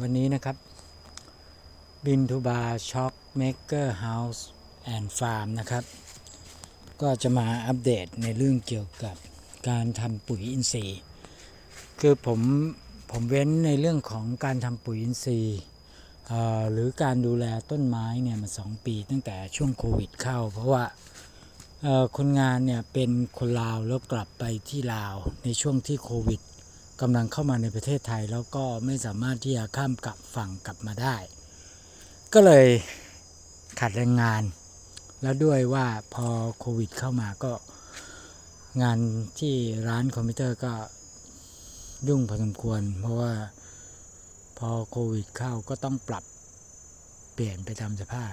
วันนี้นะครับบินทูบาช็อกเมกเกอร์เฮาส์แอนด์ฟาร์มนะครับ ก็จะมาอัปเดตในเรื่องเกี่ยวกับการทำปุ๋ยอินทรีย์ คือผมผมเว้นในเรื่องของการทำปุ๋ยอินทรีย์หรือการดูแลต้นไม้เนี่ยมาสองปีตั้งแต่ช่วงโควิดเข้า เพราะว่าคนงานเนี่ยเป็นคนลาวแล้วกลับไปที่ลาวในช่วงที่โควิด กำลังเข้ามาในประเทศไทยแล้วก็ไม่สามารถที่จะข้ามกลับฝั่งกลับมาได้ ก็เลยขาดแรงงาน แล้วด้วยว่าพอโควิดเข้ามาก็งานที่ร้านคอมพิวเตอร์ก็ยุ่งพอสมควร เพราะว่าพอโควิดเข้าก็ต้องปรับเปลี่ยนไปตามสภาพ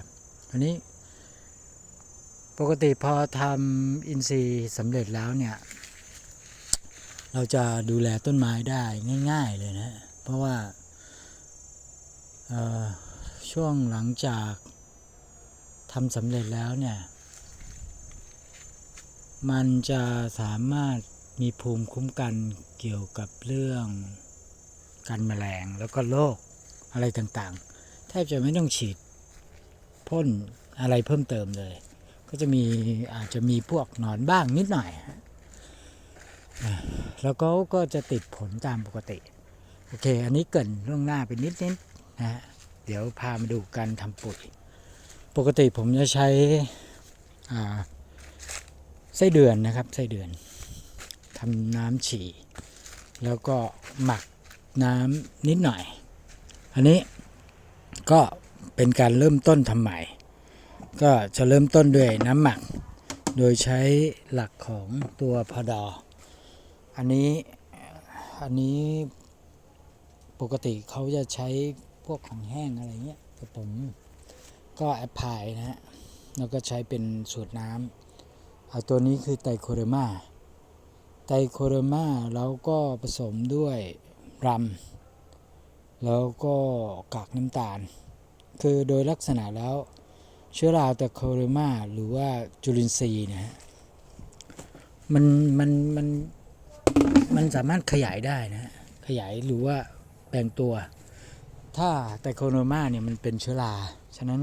อันนี้ปกติพอทำอินซีสำเร็จแล้วเนี่ย เราจะดูแลต้นไม้ได้ง่าย ๆ เลยนะ เพราะว่าช่วงหลังจากทำสำเร็จแล้วเนี่ย มันจะสามารถมีภูมิคุ้มกันเกี่ยวกับเรื่องกันแมลงแล้วก็โรคอะไรต่างๆ แทบจะไม่ต้องฉีดพ่นอะไรเพิ่มเติมเลย ก็จะมีอาจจะมีพวกหนอนบ้างนิดหน่อย แล้วก็ก็จะติดผลตามปกติ โอเค อันนี้เกินล่วงหน้าไปนิดนิดนะฮะเดี๋ยวพามาดูการทำปุ๋ย ปกติผมจะใช้ไส้เดือนนะครับไส้เดือนทำน้ำฉี่ แล้วก็หมักน้ำนิดหน่อย อันนี้ก็เป็นการเริ่มต้นทำใหม่ ก็จะเริ่มต้นด้วยน้ำหมัก โดยใช้หลักของตัวพอดอ อันนี้อันนี้ปกติเขาจะใช้พวกของแห้งอะไรเงี้ยแต่ผมก็แอปพลายนะฮะแล้วก็ใช้เป็นสูตรน้ำเอาตัวนี้คือไตโคเรมาไตโคเรมาแล้วก็ผสมด้วยรำแล้วก็กากน้ำตาล คือโดยลักษณะแล้วเชื้อราไตโคเรมาหรือว่าจุลินทรีย์นะฮะมันมันมัน มันสามารถขยายได้นะ ขยายหรือว่าแปลงตัว ถ้าไตโคโนมาเนี่ยมันเป็นเชื้อรา ฉะนั้น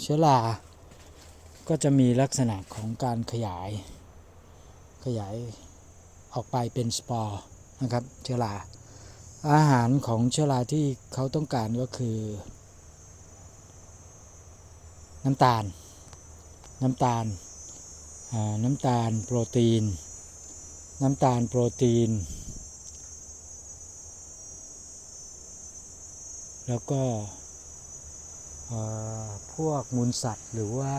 เชื้อรา ก็จะมีลักษณะของการขยาย ขยายออกไปเป็นสปอร์นะครับเชื้อราอาหารของเชื้อราที่เขาต้องการก็คือ น้ำตาล น้ำตาลน้ำตาลโปรตีน น้ำตาลโปรตีน แล้วก็พวกมูลสัตว์หรือว่า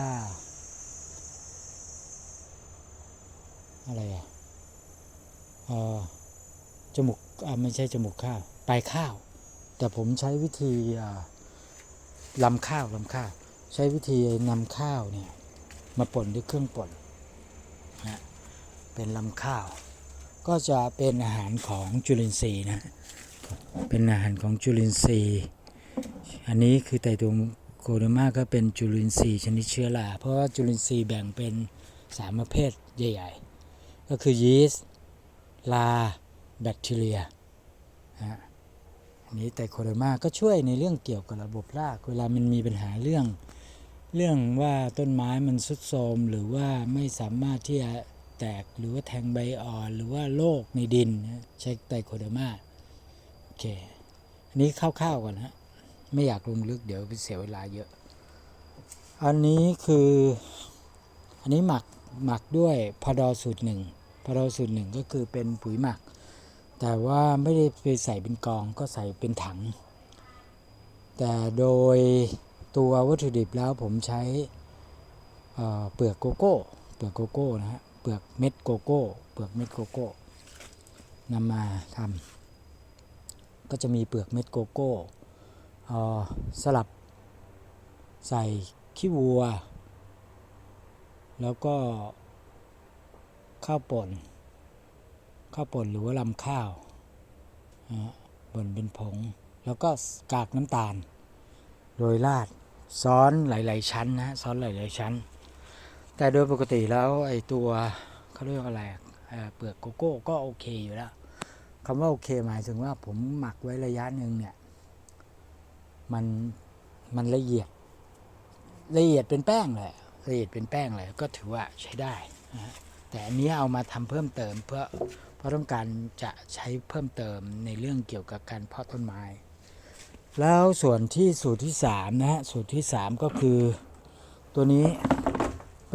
อะไรอะเอ่อจมูกไม่ใช่จมูกข้าวปลายข้าว แต่ผมใช้วิธีลำข้าวลำข้าว ใช้วิธีนำข้าวเนี่ยมาป่นด้วยเครื่องป่นนะเป็นลำข้าว ก็จะเป็นอาหารของจุลินทรีย์นะ เป็นอาหารของจุลินทรีย์ อันนี้คือไตตัวโคโดมาก็เป็นจุลินทรีย์ชนิดเชื้อรา เพราะว่าจุลินทรีย์แบ่งเป็นสามประเภทใหญ่ๆ ก็คือยีสต์ลา แบคทีเรียอันนี้ไตโคโดมาก็ช่วยในเรื่องเกี่ยวกับระบบราก เวลามันมีปัญหาเรื่อง เรื่องว่าต้นไม้มันสุดโทรมหรือว่าไม่สามารถที่จะ แตกหรือว่าแทงใบอ่อนหรือว่าโรคในดินนะใช้ไตโคเดอร์มาโอเค อันนี้คร่าวๆก่อนฮะไม่อยากลงลึกเดี๋ยวไปเสียเวลาเยอะ อันนี้คือ อันนี้หมักหมักด้วยพอดอสูตรหนึ่งพอดอสูตรหนึ่งก็คือเป็นปุ๋ยหมัก แต่ว่าไม่ได้ไปใส่เป็นกองก็ใส่เป็นถัง แต่โดยตัววัตถุดิบแล้วผมใช้เเปลือกโกโก้ เปลือกโกโก้นะฮะ เปลือกเม็ดโกโก้ เปลือกเม็ดโกโก้นำมาทำก็จะมีเปลือกเม็ดโกโก้สลับใส่ขี้วัว แล้วก็ข้าวป่น ข้าวป่นหรือว่าลำข้าวนะฮะป่นเป็นผง แล้วก็กากน้ำตาล โรยราดซ้อนหลาย ๆ ชั้นนะฮะซ้อนหลาย ๆ ชั้น แต่โดยปกติแล้วไอ้ตัวเขาเรียกว่าอะไรเเปลือกโกโก้ก็โอเคอยู่แล้วคำว่าโอเคหมายถึงว่าผมหมักไว้ระยะหนึ่งเนี่ย มันมันละเอียด ละเอียดเป็นแป้งเลยละเอียดเป็นแป้งเลยก็ถือว่าใช้ได้นะฮะแต่อันนี้เอามาทำเพิ่มเติมเพื่อเพราะต้องการจะใช้เพิ่มเติมในเรื่องเกี่ยวกับการเพาะต้นไม้ แล้วส่วนที่สูตรที่สามนะฮะสูตรที่สามก็คือตัวนี้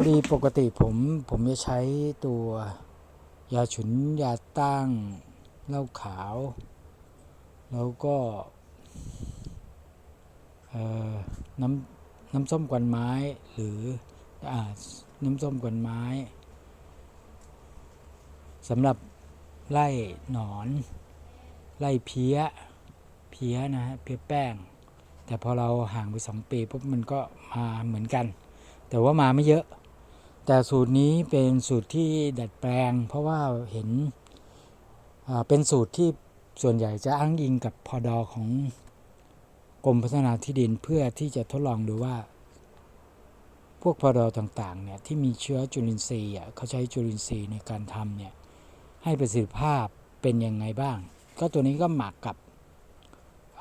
อดีปกติผมผมจะใช้ตัวยาฉุนยาตั้งเหล้าขาว แล้วก็น้ำน้ำส้มกวนไม้หรืออน้ำส้มกวนไม้สำหรับไล่หนอน ไล่เพี้ย เพี้ยนะฮะเพี้ยแป้ง แต่พอเราห่างไปสองปีปุ๊บมันก็มาเหมือนกัน แต่ว่ามาไม่เยอะ แต่สูตรนี้เป็นสูตรที่ดัดแปลง เพราะว่าเห็นเป็นสูตรที่ส่วนใหญ่จะอ้างอิงกับพอดอของกรมพัฒนาที่ดินเพื่อที่จะทดลองดูว่า พวกพอดอต่างๆเนี่ยที่มีเชื้อจุลินทรีย์เขาใช้จุลินทรีย์ในการทำเนี่ยให้ประสิทธิภาพเป็นยังไงบ้าง ก็ตัวนี้ก็หมักกับ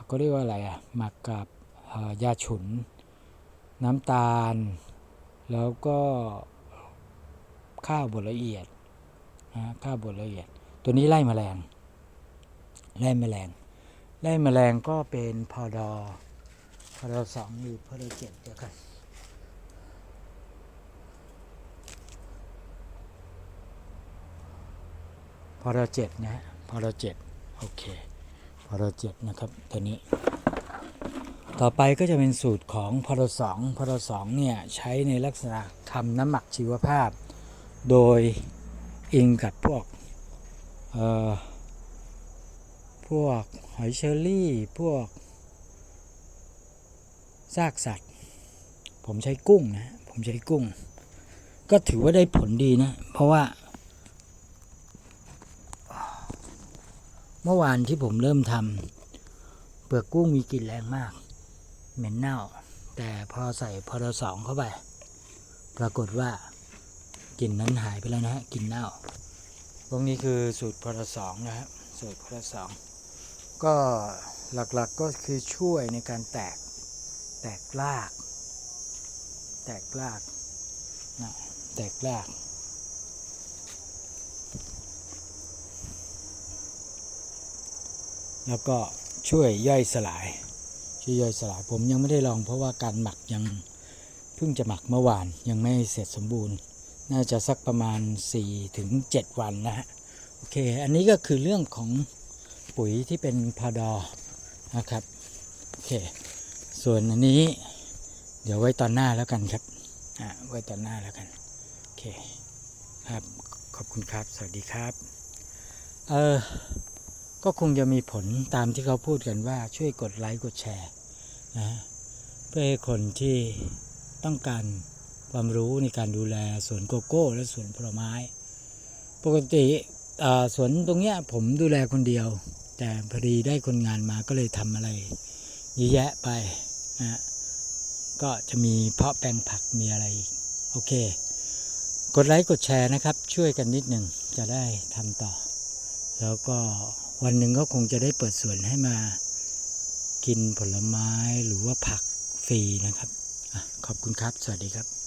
ก็เรียกว่าอะไรอะหมักกับยาฉุน น้ำตาล แล้วก็ ข้าวบดละเอียดนะข้าวบดละเอียด ตัวนี้ไล่แมลงไล่แมลงไล่แมลงก็เป็นพอดอพอดอสองหรือพอดอเจ็ดเดียวกันพอดอเจ็ดนะพอดอเจ็ดโอเคพอดอเจ็ดนะครับตัวนี้ ต่อไปก็จะเป็นสูตรของพอดสองพอดสองเนี่ยใช้ในลักษณะทำน้ำหมักชีวภาพ โดยอิงกับพวกพวกหอยเชอรี่ พวกซากสัตว์ ผมใช้กุ้งนะ ผมใช้กุ้ง ก็ถือว่าได้ผลดีนะ เพราะว่า เมื่อวานที่ผมเริ่มทำเปลือกกุ้งมีกลิ่นแรงมาก เหม็นเน่า แต่พอใส่พอดสองเข้าไป ปรากฏว่า กลิ่นนั้นหายไปแล้วนะฮะกลิ่นเน่าตรงนี้คือสูตรพอดสองนะฮะสูตรพอดสองก็หลักๆก็คือช่วยในการแตกแตกราก แตกรากนะแตกรากแล้วก็ช่วยย่อยสลาย ช่วยย่อยสลาย ผมยังไม่ได้ลองเพราะว่าการหมักยังเพิ่งจะหมักเมื่อวานยังไม่เสร็จสมบูรณ์ น่าจะสักประมาณ 4-7ถึง7วันนะฮะโอเค อันนี้ก็คือเรื่องของปุ๋ยที่เป็นพาดอนะครับโอเค ส่วนอันนี้ เดี๋ยวไว้ตอนหน้าแล้วกันครับอ่าไว้ตอนหน้าแล้วกันโอเคครับขอบคุณครับ สวัสดีครับเออก็คงจะมีผลตามที่เขาพูดกันว่าช่วยกดไลค์กดแชร์นะเพื่อให้คนที่ต้องการ ความรู้ในการดูแลสวนโกโก้ และสวนผลไม้ ปกติสวนตรงเนี้ยผมดูแลคนเดียว แต่พอดีได้คนงานมาก็เลยทำอะไรเยอะแยะไปนะก็จะมีเพาะแปลงผักมีอะไรอีกโอเค กดไลค์กดแชร์นะครับ ช่วยกันนิดหนึ่งจะได้ทำต่อ แล้วก็วันหนึ่งก็คงจะได้เปิดสวนให้มากินผลไม้หรือว่าผักฟรีนะครับอขอบคุณครับ สวัสดีครับ